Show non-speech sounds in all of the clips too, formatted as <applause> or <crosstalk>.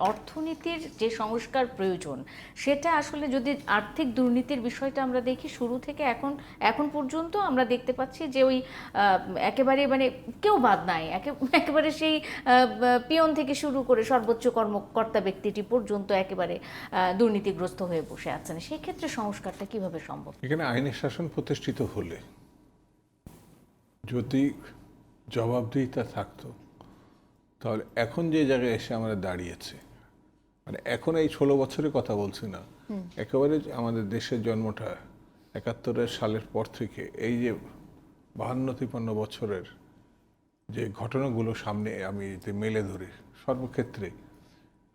অর্থনীতির যে সংস্কার প্রয়োজন, সেটা আসলে যদি আর্থিক দুর্নীতির বিষয়টা আমরা দেখি, শুরু থেকে এখন এখন পর্যন্ত আমরা দেখতে পাচ্ছি যে ওই একেবারে মানে কেউ বাদ নাই একেবারে সেই পিয়ন থেকে শুরু করে সর্বোচ্চ কর্মকর্তা ব্যক্তিটি পর্যন্ত একেবারে দুর্নীতিগ্রস্ত হয়ে বসে আছেন। সেই ক্ষেত্রে সংস্কারটা কীভাবে সম্ভব? এখানে আইনের শাসন প্রতিষ্ঠিত হলে যদি জবাবদিহিতা থাকতো তাহলে এখন যে জায়গায় এসে আমরা দাঁড়িয়েছি মানে এখন এই ষোলো বছরের কথা বলছি না একেবারে আমাদের দেশের জন্মটা একাত্তরের সালের পর থেকে এই যে বাহান্ন তিপান্ন বছরের যে ঘটনাগুলো সামনে আমি যে মেলে ধরি সর্বক্ষেত্রে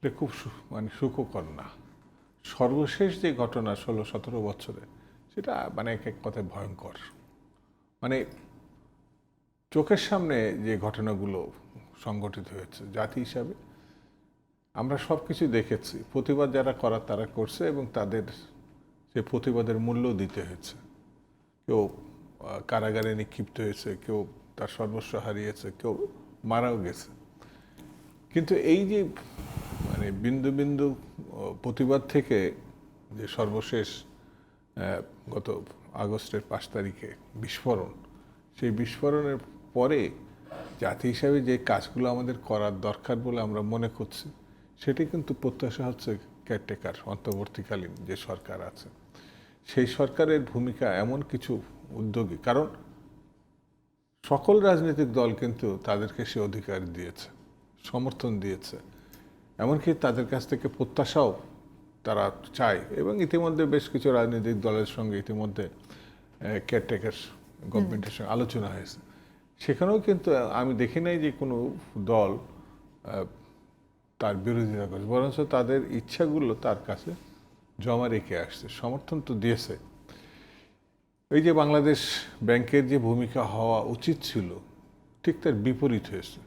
এটা খুব সু- মানে সুখকর না। সর্বশেষ যে ঘটনা ষোলো সতেরো বছরে সেটা মানে এক এক কথায় ভয়ঙ্কর। মানে চোখের সামনে যে ঘটনাগুলো সংগঠিত হয়েছে, জাতি হিসাবে। আমরা সব কিছু দেখেছি। প্রতিবাদ যারা করার তারা করছে এবং তাদের সে প্রতিবাদের মূল্য দিতে হয়েছে। কেউ কারাগারে নিক্ষিপ্ত হয়েছে, কেউ তার সর্বস্ব হারিয়েছে, কেউ মারাও গেছে। কিন্তু এই যে মানে বিন্দু বিন্দু প্রতিবাদ থেকে যে সর্বশেষ গত আগস্টের পাঁচ তারিখে বিস্ফোরণ, সেই বিস্ফোরণের পরে জাতি হিসাবে যে কাজগুলো আমাদের করার দরকার বলে আমরা মনে করছি, সেটি কিন্তু প্রত্যাশা হচ্ছে কেয়ারটেকার অন্তর্বর্তীকালীন যে সরকার আছে। সেই সরকারের ভূমিকা এমন কিছু উদ্যোগী, কারণ সকল রাজনৈতিক দল কিন্তু তাদেরকে সে অধিকার দিয়েছে, সমর্থন দিয়েছে। এমনকি তাদের কাছ থেকে প্রত্যাশাও তারা চায় এবং ইতিমধ্যে বেশ কিছু রাজনৈতিক দলের সঙ্গে ইতিমধ্যে কেয়ারটেকার গভর্নমেন্টের সঙ্গে আলোচনা হয়েছে। সেখানেও কিন্তু আমি দেখি নাই যে কোনো দল তার বিরোধিতা করছে বরঞ্চ তাদের ইচ্ছাগুলো তার কাছে জমা রেখে আসছে, সমর্থন তো দিয়েছে। এই যে বাংলাদেশ ব্যাংকের যে ভূমিকা হওয়া উচিত ছিল, ঠিক তার বিপরীত হয়েছে।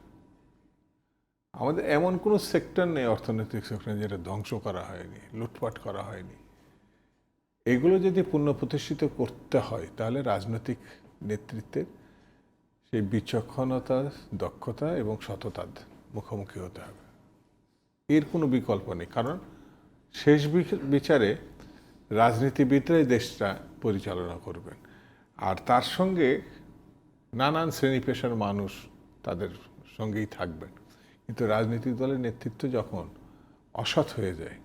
আমাদের এমন কোনো সেক্টর নেই, অর্থনৈতিক সেক্টর যেটা ধ্বংস করা হয়নি, লুটপাট করা হয়নি। এগুলো যদি পুনঃপ্রতিষ্ঠিত করতে হয়, তাহলে রাজনৈতিক নেতৃত্বের সেই বিচক্ষণতা, দক্ষতা এবং সততার মুখোমুখি হতে হবে। এর কোনো বিকল্প নেই। কারণ শেষ বিচ- বিচারে রাজনীতিবিদরাই দেশটা পরিচালনা করবেন। আর তার সঙ্গে নানান শ্রেণি পেশার মানুষ তাদের সঙ্গেই থাকবেন। কিন্তু রাজনৈতিক দলের নেতৃত্ব যখন অসৎ হয়ে যায়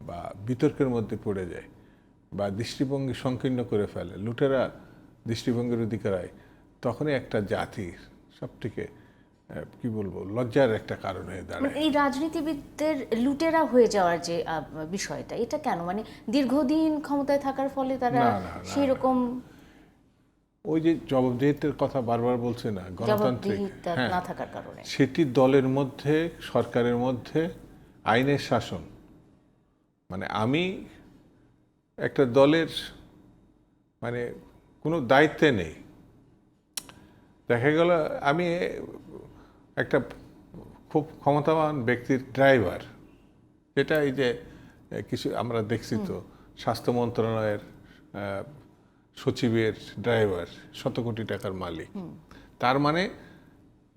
বা বিতর্কের মধ্যে পড়ে যায় বা দৃষ্টিভঙ্গি সংকীর্ণ করে ফেলে, লুটেরা দৃষ্টিভঙ্গির অধিকারায় তখনই একটা জাতির সবথেকে কি বলব লজ্জার একটা কারণ হয়ে দাঁড়ায়। মানে এই রাজনীতিবিদদের লুটেরা হয়ে যাওয়ার যে বিষয়টা এটা কেন? মানে দীর্ঘদিন ক্ষমতায় থাকার ফলে তারা সেই রকম ওই যে জবাবদিহিতার কথা বারবার বলছে না গণতান্ত্রিক হ্যাঁ না থাকার কারণে। সেটি দলের মধ্যে সরকারের মধ্যে আইনের শাসন। মানে আমি একটা দলের মানে কোনো দায়িত্বে নেই। দেখা গেল আমি একটা খুব ক্ষমতাবান ব্যক্তির ড্রাইভার যেটা এই যে কিছু আমরা দেখছি তো স্বাস্থ্য মন্ত্রণালয়ের সচিবের ড্রাইভার শত কোটি টাকার মালিক। তার মানে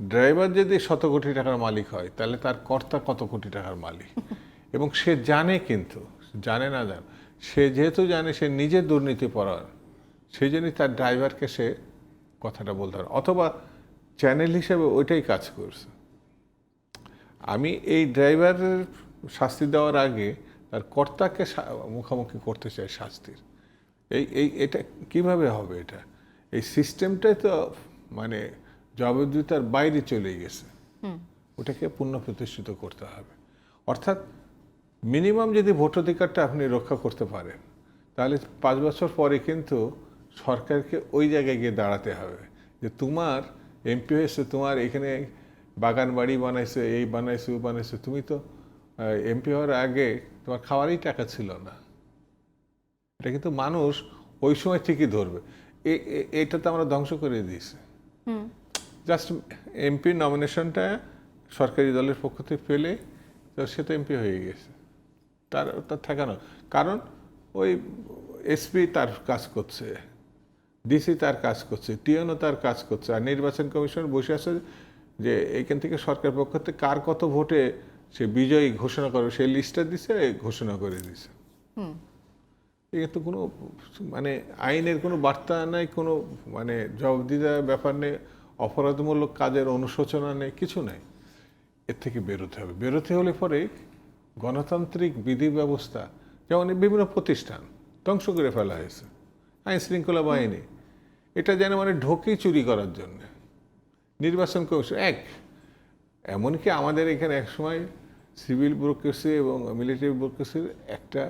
ড্রাইভার যদি শত কোটি টাকার মালিক হয় তাহলে তার কর্তা কত কোটি টাকার মালিক? <laughs> এবং সে জানে কিন্তু জানে না জান সে যেহেতু জানে সে নিজে দুর্নীতি পরায়ণ সেই জন্যই তার ড্রাইভারকে সে কথাটা বলতে পারে। অথবা চ্যানেল হিসেবে ওইটাই কাজ করছে। আমি এই ড্রাইভারের শাস্তি দেওয়ার আগে তার কর্তাকে মুখোমুখি করতে চাই শাস্তির। এই এই এটা কীভাবে হবে এটা? এই সিস্টেমটাই তো মানে জবাবদিহিতার বাইরে চলে গেছে। ওটাকে পুনঃপ্রতিষ্ঠিত করতে হবে। অর্থাৎ মিনিমাম যদি ভোটাধিকারটা আপনি রক্ষা করতে পারেন তাহলে পাঁচ বছর পরে কিন্তু সরকারকে ওই জায়গায় গিয়ে দাঁড়াতে হবে যে তোমার এমপি হয়েছে তোমার এখানে বাগান বাড়ি বানাইছে এই বানাইছে ও বানাইছে তুমি তো এমপি হওয়ার আগে তোমার খাওয়ারই টাকা ছিল না। এটা কিন্তু মানুষ ওই সময় ঠিকই ধরবে। এটা তো আমরা ধ্বংস করে দিয়েছি। জাস্ট এমপি নমিনেশনটা সরকারি দলের পক্ষ থেকে পেলে তো সে তো এমপি হয়ে গেছে। তার তার ঠেকানো। কারণ ওই এসপি তার কাজ করছে। ডিসি তার কাজ করছে টিএনও তার কাজ করছে আর নির্বাচন কমিশন বসে আছে যে এইখান থেকে সরকার পক্ষ থেকে কার কত ভোটে সে বিজয়ী ঘোষণা করে সেই লিস্টটা দিছে ঘোষণা করে দিছে। এ তো কোনো মানে আইনের কোনো বার্তা নাই কোনো মানে জবাবদিহিতার ব্যাপার নেই অপরাধমূলক কাজের অনুশোচনা নেই কিছু নেই। এর থেকে বেরোতে হবে। বেরোতে হলে পরে গণতান্ত্রিক বিধি ব্যবস্থা যেমন বিভিন্ন প্রতিষ্ঠান ধ্বংস করে ফেলা হয়েছে। আইন শৃঙ্খলা বাহিনী। এটা যেন মানে ঢোকে চুরি করার জন্য। নির্বাচন কমিশন এক এমনকি আমাদের এখানে একসময় সিভিল ব্যুরোক্রেসি এবং মিলিটারি ব্যুরোক্রেসির একটা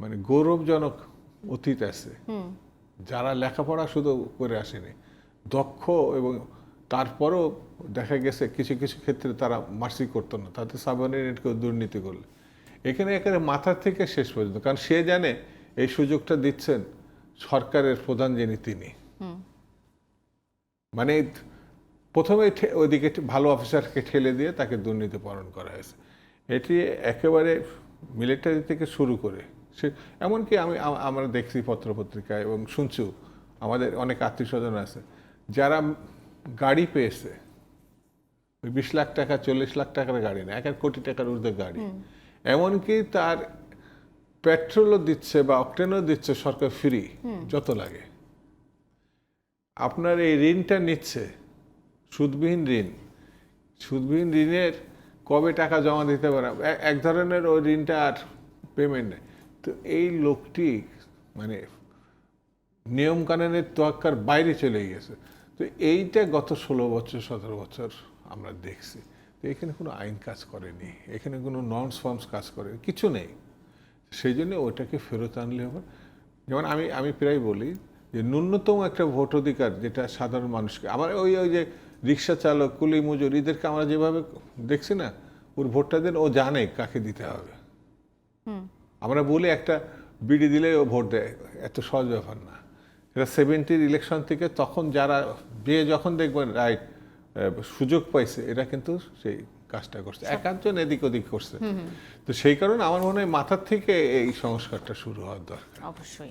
মানে গৌরবজনক অতীত আছে। যারা লেখাপড়া শুধু করে আসেনি দক্ষ এবং তারপরও দেখা গেছে কিছু কিছু ক্ষেত্রে তারা মার্সি করতো না তাতে সাবঅর্ডিনেট কেউ দুর্নীতি করলে। এখানে একেবারে মাথা থেকে শেষ পর্যন্ত কারণ সে জানে এই সুযোগটা দিচ্ছেন সরকারের প্রধান যিনি তিনি। মানে প্রথমে ওইদিকে ভালো অফিসারকে ঠেলে দিয়ে তাকে দুর্নীতি পালন করা হয়েছে। এটি একেবারে মিলিটারি থেকে শুরু করে সে এমনকি আমি আমরা দেখছি পত্রপত্রিকায় এবং শুনছিও আমাদের অনেক আত্মীয় স্বজন আছে যারা গাড়ি পেয়েছে। ওই বিশ লাখ টাকা চল্লিশ লাখ টাকার গাড়ি না এক এক কোটি টাকার ঊর্ধ্বে গাড়ি। এমনকি তার পেট্রোলও দিচ্ছে বা অকটেনও দিচ্ছে সরকার ফ্রি যত লাগে। আপনার এই ঋণটা নিচ্ছে সুদবিহীন ঋণ। সুদবিহীন ঋণের কবে টাকা জমা দিতে পারে? এক ধরনের ওই ঋণটা আর পেমেন্ট নেই। তো এই লোকটি মানে নিয়মকানুনের তোয়াক্কার বাইরে চলে গেছে। তো এইটা গত ষোলো বছর সতেরো বছর আমরা দেখছি। তো এখানে কোনো আইন কাজ করেনি এখানে কোনো নর্মস ফর্মস কাজ করেনি কিছু নেই। সেই জন্য ওটাকে ফেরত আনলে হবে। যেমন আমি আমি প্রায় বলি যে ন্যূনতম একটা ভোট অধিকার যেটা সাধারণ মানুষকে আমার ওই ওই যে রিক্সা চালক কুলি মজুর এদেরকে আমরা যেভাবে দেখছি না ওর ভোটটা দেন ও জানে কাকে দিতে হবে। আমরা বলি একটা বিডি দিলে ও ভোট দেয় এত সহজ ব্যাপার না। এটা সেভেন্টির ইলেকশন থেকে তখন যারা যে যখন দেখবেন রাইট সুযোগ পাইছে এরা কিন্তু সেই কাজটা করছে একাধজন এদিক ওদিক করছে। তো সেই কারণে আমার মনে হয় মাথার থেকে এই সংস্কারটা শুরু হওয়ার দরকার। অবশ্যই।